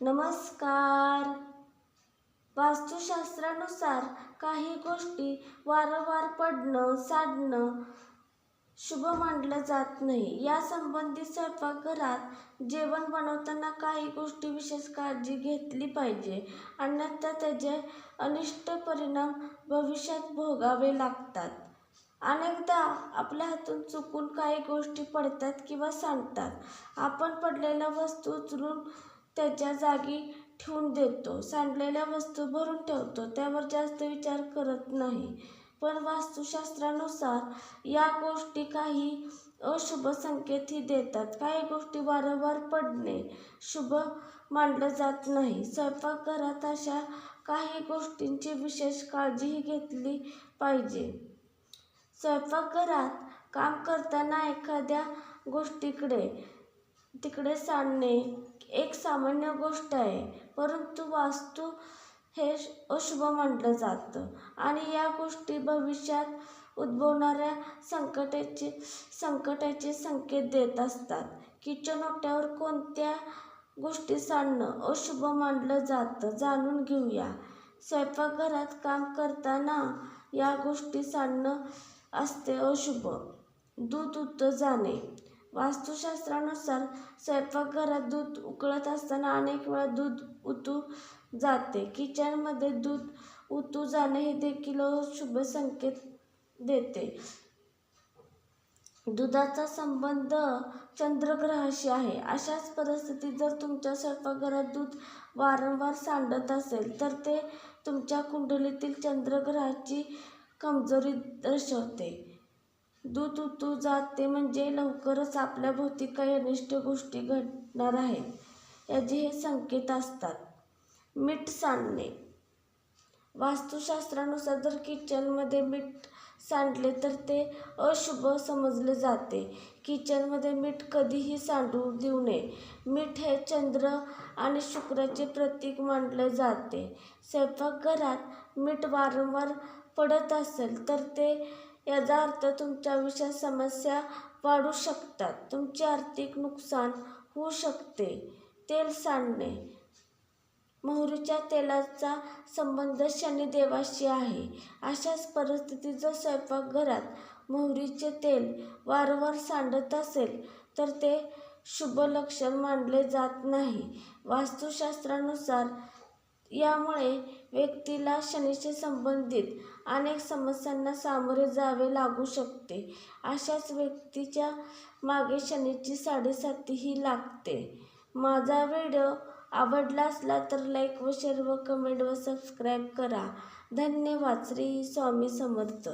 नमस्कार. वास्तुशास्त्रानुसार काही गोष्टी वारंवार पडणं साडणं शुभ मानलं जात नाही. या संबंधित स्वयंपाकघरात जेवण बनवताना काही गोष्टी विशेष काळजी घेतली पाहिजे. अन्यथा त्याचे अनिष्ट परिणाम भविष्यात भोगावे लागतात. अनेकदा आपल्या हातून चुकून काही गोष्टी पडतात किंवा सांडतात. आपण पडलेल्या वस्तू उचलून त्याच्या जागी ठेवून देतो. सांडलेल्या वस्तू भरून ठेवतो. त्यावर जास्त विचार करत नाही. पण वास्तुशास्त्रानुसार या गोष्टी काही अशुभ संकेतही देतात. काही गोष्टी वारंवार पडणे शुभ मानलं जात नाही. स्वयंपाकघरात अशा काही गोष्टींची विशेष काळजीही घेतली पाहिजे. स्वयंपाकघरात काम करताना एखाद्या गोष्टीकडे तिकडे सांडणे एक सामान्य गोष्ट आहे परंतु वास्तू हे अशुभ मानलं जातं. आणि या गोष्टी भविष्यात उद्भवणाऱ्या संकटाचे संकटाचे संकेत देत असतात. किचन ओट्यावर कोणत्या गोष्टी सांडणं अशुभ मानलं जातं जाणून घेऊया. स्वयंपाकघरात काम करताना या गोष्टी सांडणं असते अशुभ. दूध उतं जाणे. वास्तुशास्त्रानुसार स्वयंपाकघरात दूध उकळत असताना अनेक वेळा दूध उतू जाते. किचनमध्ये दूध उतू जाणे हे देखील अशुभ संकेत देते. दुधाचा संबंध चंद्रग्रहाशी आहे. अशाच परिस्थितीत जर तुमच्या स्वयंपाकघरात दूध वारंवार सांडत असेल तर ते तुमच्या कुंडलीतील चंद्रग्रहाची कमजोरी दर्शवते. दूध उतू जाते म्हणजे लवकरच आपल्या भोवती काही अनिष्ट गोष्टी घडणार आहेत. याचे हे संकेत असतात. मीठ सांडणे. वास्तुशास्त्रानुसार जर किचनमध्ये मीठ सांडले तर ते अशुभ समजले जाते. किचनमध्ये मीठ कधीही सांडू देऊ नये. मीठ हे चंद्र आणि शुक्राचे प्रतीक मानले जाते. स्वयंपाकघरात मीठ वारंवार पडत असेल तर ते याचा अर्थ तुमच्या विषयात समस्या वाढू शकतात. तुमचे आर्थिक नुकसान होऊ शकते. तेल सांडणे. मोहरीच्या तेलाचा संबंध शनिदेवाशी आहे. अशाच परिस्थितीत जर स्वयंपाकघरात मोहरीचे तेल वारंवार सांडत असेल तर ते शुभ लक्षण मानले जात नाही. वास्तुशास्त्रानुसार यामुळे व्यक्तीला शनीशी संबंधित अनेक समस्यांना सामोरे जावे लागू शकते. अशाच व्यक्तीच्या मागे शनीची साडेसातीही लागते. माझा व्हिडिओ आवडला असला तर लाईक व शेअर व कमेंट व सबस्क्राईब करा. धन्यवाद. श्री स्वामी समर्थ.